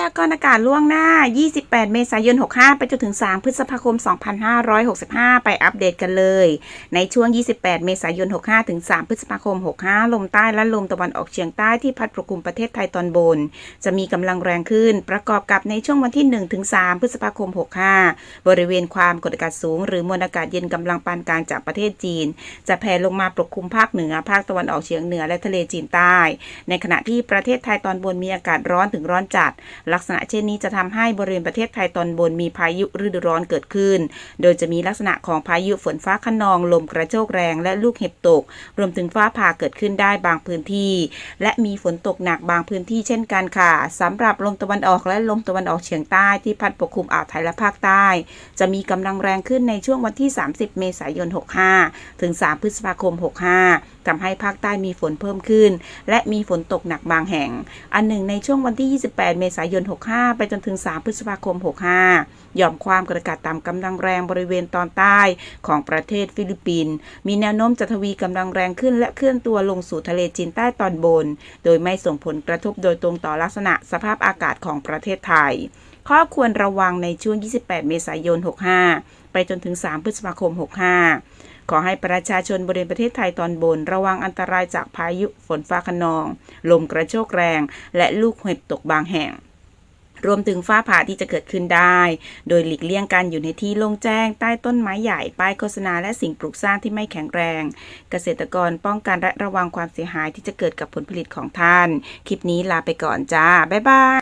ยากรณ์อากาศล่วงหน้า 28 เมษายน 65 ไปจนถึง 3 พฤษภาคม 2565 ไปอัปเดตกันเลย ในช่วง 28 เมษายน 65 ถึง 3 พฤษภาคม 65 ลมใต้และลมตะวันออกเฉียงใต้ที่พัดปกคลุมประเทศไทยตอนบน จะมีกำลังแรงขึ้น ประกอบกับในช่วงวันที่ 1 ถึง 3 พฤษภาคม 65 บริเวณความกดอากาศสูง หรือมวลอากาศเย็นกำลังปานกลางจากประเทศจีน จะแผ่ลงมาปกคลุมภาคเหนือ ภาคตะวันออกเฉียงเหนือและทะเลจีนใต้ ในขณะที่ประเทศไทยตอนบนมีอากาศร้อนถึงร้อนจัดลักษณะเช่นนี้จะทำให้บริเวณประเทศไทยตอนบนมีพายุฤดูร้อนเกิดขึ้น โดยจะมีลักษณะของพายุฝนฟ้าคะนองลมกระโชกแรงและลูกเห็บตก รวมถึงฟ้าผ่าเกิดขึ้นได้บางพื้นที่ และมีฝนตกหนักบางพื้นที่เช่นกันค่ะสำหรับลมตะวันออกและลมตะวันออกเฉียงใต้ที่พัดปกคลุมอ่าวไทยและภาคใต้ จะมีกำลังแรงขึ้นในช่วงวันที่ 30 เมษายน 65 ถึง 3 พฤษภาคม 65 ทำให้ภาคใต้มีฝนเพิ่มขึ้น และมีฝนตกหนักบางแห่ง อันหนึ่งในช่วงวันที่ 28 เมษายน 65 ไปจนถึง 3 พฤษภาคม 65 หย่อมความกดอากาศต่ำกำลังแรงบริเวณตอนใต้ของประเทศฟิลิปปินส์มีแนวโน้มจะทวีกำลังแรงขึ้นและเคลื่อนตัวลงสู่ทะเลจีนใต้ตอนบน โดยไม่ส่งผลกระทบโดยตรงต่อลักษณะสภาพอากาศของประเทศไทย ข้อควรระวังในช่วง 28 เมษายน 65 ไปจนถึง 3 พฤษภาคม 65 ขอให้ประชาชนบริเวณประเทศไทยตอนบน ระวังอันตรายจากพายุฝนฟ้าคะนอง ลมกระโชกแรง และลูกเห็บตกบางแห่งรวมถึงฟ้าผ่าที่จะเกิดขึ้นได้ โดยหลีกเลี่ยงการอยู่ในที่โล่งแจ้ง ใต้ต้นไม้ใหญ่ ป้ายโฆษณาและสิ่งปลูกสร้างที่ไม่แข็งแรง เกษตรกรป้องกันและระวังความเสียหายที่จะเกิดกับผลผลิตของท่าน คลิปนี้ลาไปก่อนจ้า บ๊ายบาย